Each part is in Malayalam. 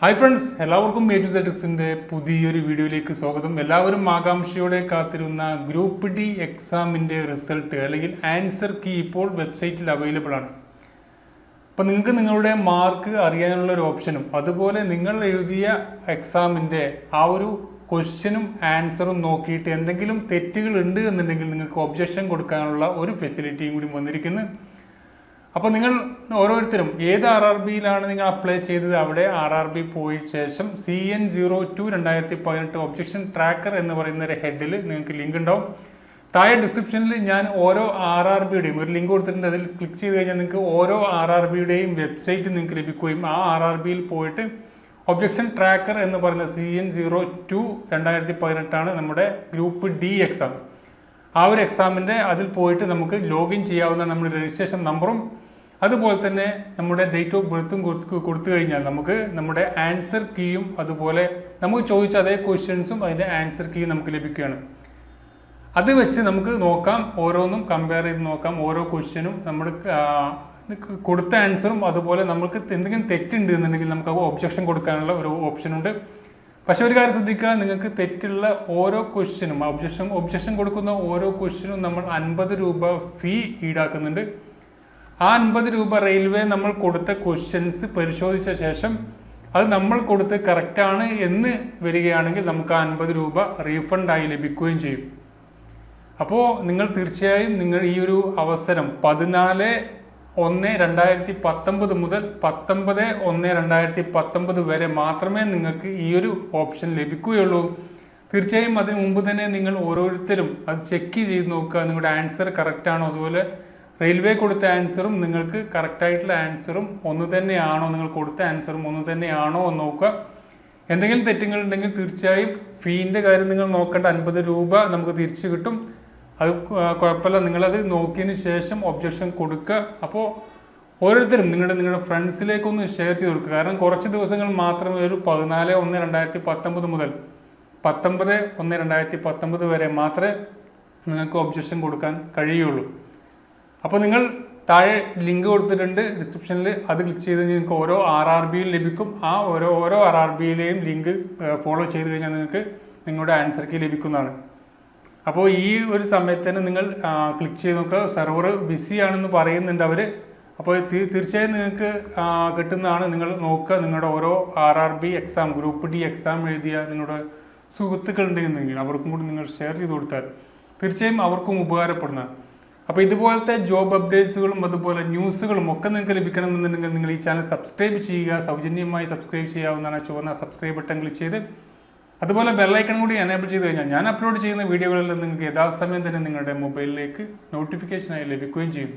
ഹായ് ഫ്രണ്ട്സ് എല്ലാവർക്കും എ ടു സെറ്റിക്സിന്റെ പുതിയൊരു വീഡിയോയിലേക്ക് സ്വാഗതം. എല്ലാവരും ആകാംക്ഷയോടെ കാത്തിരുന്ന ഗ്രൂപ്പ് ഡി എക്സാമിന്റെ റിസൾട്ട് അല്ലെങ്കിൽ ആൻസർ കീ ഇപ്പോൾ വെബ്സൈറ്റിൽ അവൈലബിൾ ആണ്. അപ്പോൾ നിങ്ങൾക്ക് നിങ്ങളുടെ മാർക്ക് അറിയാനുള്ള ഒരു ഓപ്ഷനും അതുപോലെ നിങ്ങൾ എഴുതിയ എക്സാമിന്റെ ആ ഒരു ക്വസ്റ്റ്യനും ആൻസറും നോക്കിയിട്ട് എന്തെങ്കിലും തെറ്റുകൾ ഉണ്ട് എന്നുണ്ടെങ്കിൽ നിങ്ങൾക്ക് ഒബ്ജക്ഷൻ കൊടുക്കാനുള്ള ഒരു ഫെസിലിറ്റിയും കൂടി വന്നിരിക്കുന്നു. അപ്പോൾ നിങ്ങൾ ഓരോരുത്തരും ഏത് ആർ ആർ ബിയിലാണ് നിങ്ങൾ അപ്ലൈ ചെയ്തത്? അവിടെ ആർ ആർ ബി പോയ ശേഷം സി എൻ സീറോ ടു രണ്ടായിരത്തി പതിനെട്ട് ഒബ്ജക്ഷൻ ട്രാക്കർ എന്ന് പറയുന്ന ഒരു ഹെഡിൽ നിങ്ങൾക്ക് ലിങ്ക് ഉണ്ടാവും. താഴെ ഡിസ്ക്രിപ്ഷനിൽ ഞാൻ ഓരോ ആർ ആർ ബിയുടെയും ഒരു ലിങ്ക് കൊടുത്തിട്ടുണ്ട്. അതിൽ ക്ലിക്ക് ചെയ്ത് കഴിഞ്ഞാൽ നിങ്ങൾക്ക് ഓരോ ആർ ആർ ബിയുടെയും വെബ്സൈറ്റ് നിങ്ങൾക്ക് ലഭിക്കുകയും ആ ആർ ആർ ബിയിൽ പോയിട്ട് ഒബ്ജക്ഷൻ ട്രാക്കർ എന്ന് പറയുന്ന സി എൻ സീറോ ടു രണ്ടായിരത്തി പതിനെട്ടാണ് നമ്മുടെ ഗ്രൂപ്പ് ഡി എക്സാം ആ ഒരു എക്സാമിന്റെ അതിൽ പോയിട്ട് നമുക്ക് ലോഗിൻ ചെയ്യാവുന്ന നമ്മുടെ രജിസ്ട്രേഷൻ നമ്പറും അതുപോലെ തന്നെ നമ്മുടെ ഡേറ്റ് ഓഫ് ബർത്തും കൊടുത്തു കഴിഞ്ഞാൽ നമുക്ക് നമ്മുടെ ആൻസർ കീയും അതുപോലെ നമുക്ക് ചോദിച്ച അതേ ക്വസ്റ്റ്യൻസും അതിന്റെ ആൻസർ കീയും നമുക്ക് ലഭിക്കുകയാണ്. അത് വെച്ച് നമുക്ക് നോക്കാം ഓരോന്നും കമ്പയർ ചെയ്ത് നോക്കാം ഓരോ ക്വസ്റ്റ്യനും നമ്മൾ കൊടുത്ത ആൻസറും അതുപോലെ നമുക്ക് എന്തെങ്കിലും തെറ്റുണ്ട് എന്നുണ്ടെങ്കിൽ നമുക്ക് ഒബ്ജക്ഷൻ കൊടുക്കാനുള്ള ഒരു ഓപ്ഷനുണ്ട് പക്ഷെ ഒരു കാര്യം ശ്രദ്ധിക്കുക നിങ്ങൾക്ക് തെറ്റുള്ള ഓരോ ക്വസ്റ്റ്യനും ഒബ്ജക്ഷൻ ഒബ്ജക്ഷൻ കൊടുക്കുന്ന ഓരോ ക്വസ്റ്റ്യനും നമ്മൾ അൻപത് രൂപ ഫീ ഈടാക്കുന്നുണ്ട്. ആ അൻപത് രൂപ റെയിൽവേ നമ്മൾ കൊടുത്ത ക്വസ്റ്റ്യൻസ് പരിശോധിച്ച ശേഷം അത് നമ്മൾ കൊടുത്ത് കറക്റ്റാണ് എന്ന് വരികയാണെങ്കിൽ നമുക്ക് ആ അൻപത് രൂപ റീഫണ്ടായി ലഭിക്കുകയും ചെയ്യും. അപ്പോൾ നിങ്ങൾ തീർച്ചയായും നിങ്ങൾ ഈ ഒരു അവസരം പതിനാല് ഒന്ന് രണ്ടായിരത്തി പത്തൊമ്പത് മുതൽ പത്തൊമ്പത് ഒന്ന് രണ്ടായിരത്തി പത്തൊമ്പത് വരെ മാത്രമേ നിങ്ങൾക്ക് ഈ ഒരു ഓപ്ഷൻ ലഭിക്കുകയുള്ളൂ. തീർച്ചയായും അതിന് മുമ്പ് തന്നെ നിങ്ങൾ ഓരോരുത്തരും അത് ചെക്ക് ചെയ്ത് നോക്കുക. നിങ്ങളുടെ ആൻസർ കറക്റ്റാണോ അതുപോലെ റെയിൽവേ കൊടുത്ത ആൻസറും നിങ്ങൾക്ക് കറക്റ്റായിട്ടുള്ള ആൻസറും ഒന്ന് തന്നെയാണോ നിങ്ങൾ കൊടുത്ത ആൻസറും ഒന്ന് തന്നെയാണോ എന്ന് നോക്കുക. എന്തെങ്കിലും തെറ്റുകൾ ഉണ്ടെങ്കിൽ തീർച്ചയായും ഫീന്റെ കാര്യം നിങ്ങൾ നോക്കേണ്ട അൻപത് രൂപ നമുക്ക് തിരിച്ചു കിട്ടും. അത് കുഴപ്പമില്ല. നിങ്ങളത് നോക്കിയതിന് ശേഷം ഒബ്ജക്ഷൻ കൊടുക്കുക. അപ്പോൾ ഓരോരുത്തരും നിങ്ങളുടെ നിങ്ങളുടെ ഫ്രണ്ട്സിലേക്കൊന്ന് ഷെയർ ചെയ്ത് കൊടുക്കുക. കാരണം കുറച്ച് ദിവസങ്ങൾ മാത്രമേ ഒരു പതിനാല് ഒന്ന് രണ്ടായിരത്തി പത്തൊമ്പത് മുതൽ പത്തൊമ്പത് ഒന്ന് രണ്ടായിരത്തി പത്തൊമ്പത് വരെ മാത്രമേ നിങ്ങൾക്ക് ഒബ്ജക്ഷൻ കൊടുക്കാൻ കഴിയുള്ളൂ. അപ്പോൾ നിങ്ങൾ താഴെ ലിങ്ക് കൊടുത്തിട്ടുണ്ട് ഡിസ്ക്രിപ്ഷനിൽ അത് ക്ലിക്ക് ചെയ്ത് കഴിഞ്ഞാൽ നിങ്ങൾക്ക് ഓരോ ആർ ആർ ബിയിൽ ലഭിക്കും. ആ ഓരോ ഓരോ ആർ ആർ ബിയിലെയും ലിങ്ക് ഫോളോ ചെയ്ത് കഴിഞ്ഞാൽ നിങ്ങൾക്ക് നിങ്ങളുടെ ആൻസർ കീ ലഭിക്കുന്നതാണ്. അപ്പോൾ ഈ ഒരു സമയത്തന്നെ നിങ്ങൾ ക്ലിക്ക് ചെയ്ത് നോക്കുക. സെർവർ ബിസി ആണെന്ന് പറയുന്നുണ്ട് അവർ അപ്പോൾ തീർച്ചയായും നിങ്ങൾക്ക് കിട്ടുന്നതാണ് നിങ്ങൾ നോക്കുക. നിങ്ങളുടെ ഓരോ R R B exam group D exam എഴുതിയ നിങ്ങളുടെ സുഹൃത്തുക്കൾ ഉണ്ടെന്നുണ്ടെങ്കിൽ അവർക്കും കൂടി നിങ്ങൾ ഷെയർ ചെയ്ത് കൊടുത്താൽ തീർച്ചയായും അവർക്കും ഉപകാരപ്പെടുന്ന അപ്പോൾ ഇതുപോലത്തെ ജോബ് അപ്ഡേറ്റ്സുകളും അതുപോലെ ന്യൂസുകളും ഒക്കെ നിങ്ങൾക്ക് ലഭിക്കണമെന്നുണ്ടെങ്കിൽ നിങ്ങൾ ഈ ചാനൽ സബ്സ്ക്രൈബ് ചെയ്യുക. സൗജന്യമായി സബ്സ്ക്രൈബ് ചെയ്യാവുന്നതാണ്. ചുവന്ന സബ്സ്ക്രൈബ് ബട്ടൺ ക്ലിക്ക് ചെയ്ത് അതുപോലെ ബെല്ലൈക്കൺ കൂടി എനേബിൾ ചെയ്ത് കഴിഞ്ഞാൽ ഞാൻ അപ്ലോഡ് ചെയ്യുന്ന വീഡിയോകളെല്ലാം നിങ്ങൾക്ക് യഥാസമയം തന്നെ നിങ്ങളുടെ മൊബൈലിലേക്ക് നോട്ടിഫിക്കേഷനായി ലഭിക്കുകയും ചെയ്യും.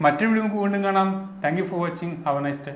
മറ്റൊരു വീഡിയോ നമുക്ക് വീണ്ടും കാണാം. Thank you for watching have nice day